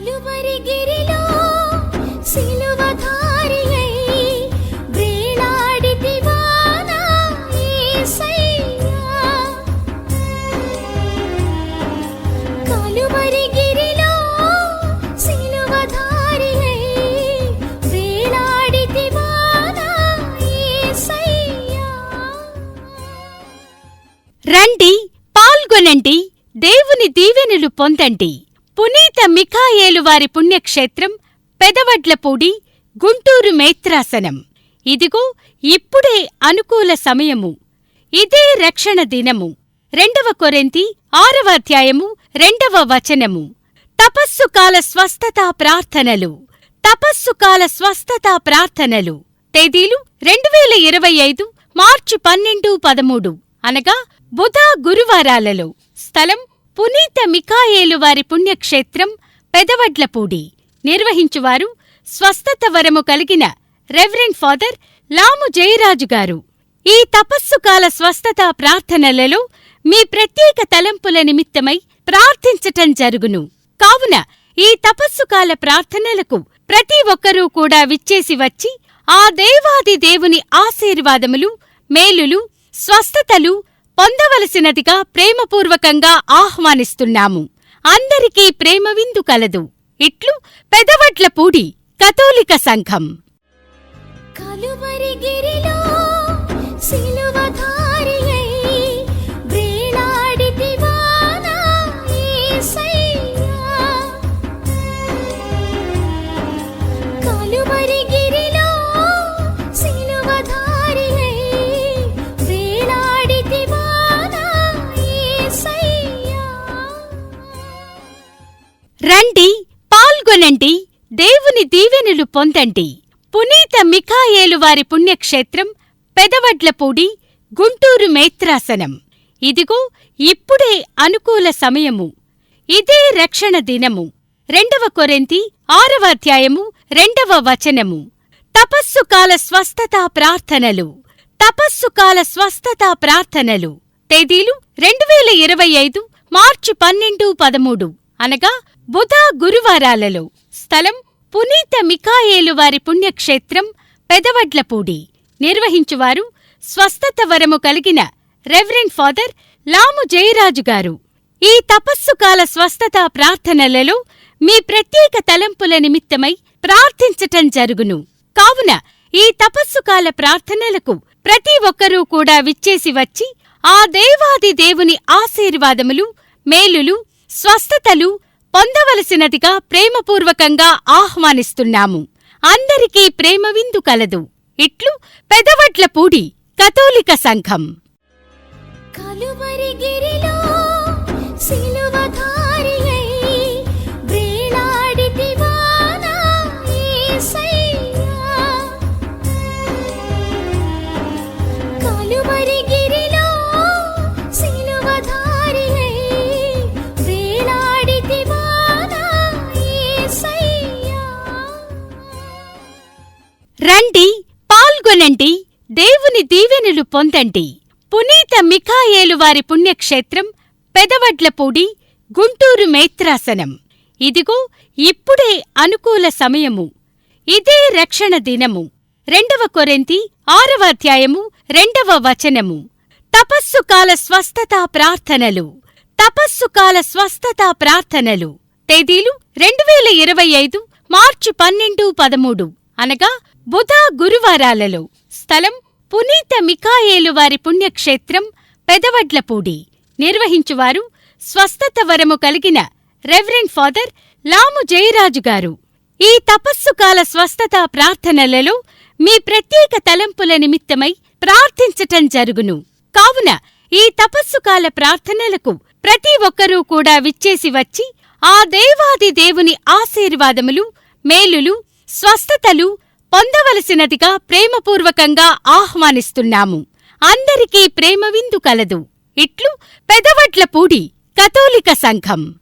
కలువరిగిరిలో నా యేసయ్యా. కలువరిగిరిలో నా యేసయ్యా. రండి పాల్గొనండి దేవుని దీవెనలు పొందండి పునీత మిఖాయేలు వారి పుణ్యక్షేత్రం పెదవడ్లపూడి గుంటూరు మేత్రాసనం. ఇదిగో ఇప్పుడే అనుకూల సమయము. ఇదే రక్షణ దినము. రెండవ కొరెంతి ఆరవ అధ్యాయము రెండవ వచనము. తపస్సు కాల స్వస్థతా ప్రార్థనలు. తపస్సు కాల స్వస్థతా ప్రార్థనలు. తేదీలు రెండు వేల ఇరవై ఐదు మార్చి పన్నెండు పదమూడు అనగా బుధ గురువారాలలో. స్థలం పునీత మికాయేలు వారి పుణ్యక్షేత్రం పెదవడ్లపూడి నిర్వహించువారు స్వస్థత వరము కలిగిన రెవరెండ్ ఫాదర్ లాము జయరాజు గారు. ఈ తపస్సుకాల స్వస్థత ప్రార్థనలలో మీ ప్రత్యేక తలంపుల నిమిత్తమై ప్రార్థించటం జరుగును. కావున ఈ తపస్సుకాల ప్రార్థనలకు ప్రతి ఒక్కరూ కూడా విచ్చేసి వచ్చి ఆ దేవాది దేవుని ఆశీర్వాదములు మేలులు స్వస్థతలు పొందవలసినదిగా ప్రేమపూర్వకంగా ఆహ్వానిస్తున్నాము. అందరికీ ప్రేమ విందు కలదు. ఇట్లు పెదవడ్లపూడి కథోలిక సంఘం. కలువరిగిరిలో దేవుని దీవెనలు పొందండి. పునీత మిఖాయేలు వారి పుణ్యక్షేత్రం పెదవడ్లపూడి గుంటూరు మేత్రాసనం. ఇదిగో ఇప్పుడే అనుకూల సమయము. ఇదే రక్షణ దినము. రెండవ కొరెంతి ఆరవ అధ్యాయము రెండవ వచనము. తపస్సు కాల స్వస్థతా ప్రార్థనలు. తపస్సు కాల స్వస్థతా ప్రార్థనలు. తేదీలు రెండు వేల ఇరవై ఐదు మార్చి పన్నెండు పదమూడు. అనగా బుధ గురువారాలలో. స్థలం పునీత మికాయేలు వారి పుణ్యక్షేత్రం పెదవడ్లపూడి. నిర్వహించువారు స్వస్థత వరము కలిగిన రెవరెండ్ ఫాదర్ లాము జయరాజు గారు. ఈ తపస్సుకాల స్వస్థతా ప్రార్థనలలో మీ ప్రత్యేక తలంపుల నిమిత్తమై ప్రార్థించటం జరుగును. కావున ఈ తపస్సుకాల ప్రార్థనలకు ప్రతి ఒక్కరూ కూడా విచ్చేసి వచ్చి ఆ దేవాది దేవుని ఆశీర్వాదములు మేలులు స్వస్థతలు పొందవలసినదిగా ప్రేమపూర్వకంగా ఆహ్వానిస్తున్నాము. అందరికీ ప్రేమ విందు కలదు. ఇట్లు పెదవడ్లపూడి కథోలిక సంఘం. కలువరిగిరిలో పాల్గొనండి దేవుని దీవెనలు పొందండి. పునీత మిఖాయేలు వారి పుణ్యక్షేత్రం పెదవడ్లపూడి గుంటూరు మేత్రాసనం. ఇదిగో ఇప్పుడే అనుకూల సమయము. ఇదే రక్షణ దినము. రెండవ కొరెంతి ఆరవ అధ్యాయము రెండవ వచనము. తపస్సు కాల స్వస్థతా ప్రార్థనలు. తపస్సు కాల స్వస్థతా ప్రార్థనలు. తేదీలు రెండు వేల ఇరవై ఐదు మార్చి పన్నెండు పదమూడు. అనగా బుధ గురువారాలలో స్థలం పునీత మికాయేలు వారి పుణ్యక్షేత్రం పెదవడ్లపూడి. నిర్వహించువారు స్వస్థత వరము కలిగిన రెవరెండ్ ఫాదర్ లాము జయరాజు గారు. ఈ తపస్సుకాల స్వస్థతా ప్రార్థనలలో మీ ప్రత్యేక తలంపుల నిమిత్తమై ప్రార్థించటం జరుగును. కావున ఈ తపస్సుకాల ప్రార్థనలకు ప్రతి ఒక్కరూ కూడా విచ్చేసి వచ్చి ఆ దేవాది దేవుని ఆశీర్వాదములు మేలులు స్వస్థతలు పొందవలసినదిగా ప్రేమపూర్వకంగా ఆహ్వానిస్తున్నాము. అందరికీ ప్రేమ విందు కలదు. ఇట్లు పెదవడ్లపూడి కథోలిక సంఘం.